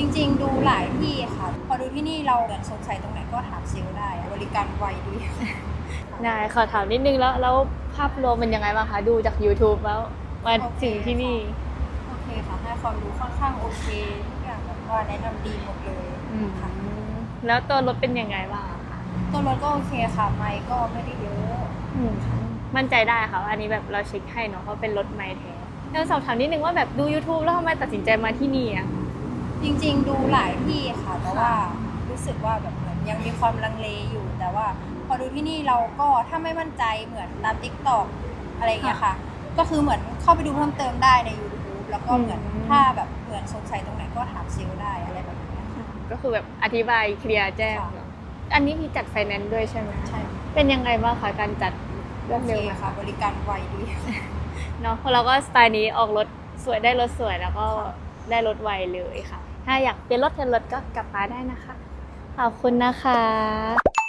จริง ๆ ดูหลายที่ค่ะ พอดูที่นี่เราเหมือนสงสัยตรงไหนก็ถามเซลล์ได้อะบริการไวดีค่ะได้ขอถามนิดนึงแล้วแล้วภาพรวมเป็นยังไงบ้างคะ ดูจาก YouTube แล้วมาถึงที่นี่ โอเคค่ะให้ความรู้ค่อนข้างโอเคทุกอย่างแบบว่าแนะนำดีหมดเลยอืมค่ะ แล้วตัวรถเป็นยังไงบ้างคะตัวรถก็โอเคค่ะ ไมค์ก็ไม่ได้เยอะ อืมมั่นใจได้ค่ะว่าอันนี้แบบเราเช็คให้เนาะเพราะเป็นรถไม้แท้แล้วสอบถามนิดนึงว่าแบบดู YouTube แล้วทำไมตัดสินใจมาที่นี่อะจ ริง ๆ ดูหลายที่ค่ะ แต่ว่ารู้สึกว่าแบบเหมือนยังมีความลังเลอยู่ แต่ว่าพอดูที่นี่เราก็ถ้าไม่มั่นใจเหมือนตามทิกตอกอะไรอย่างเงี้ยค่ะ ก็คือเหมือนเข้าไปดูเพิ่มเติมได้ใน YouTube แล้วก็เหมือนอืมถ้าแบบเหมือนสงสัยตรงไหนก็ถามเซลล์ได้อะไรแบบเนี้ยค่ะก็คือแบบอธิบายเคลียร์แจ้งค่ะเนอะอันนี้มีจัดไฟแนนซ์ด้วยใช่ไหมใช่ เป็นยังไงบ้างคะการจัดรโอวดเคเร็วไหมค่ะบริการไวดีเนาะเพราะเราก็สไตล์นี้ออกรถสวยได้รถสวยแล้วก็ได้รถไวเลยค่ะ ถ้าอยากเปลี่ยนรถเทนรถก็กลับมาได้นะคะ ขอบคุณนะคะ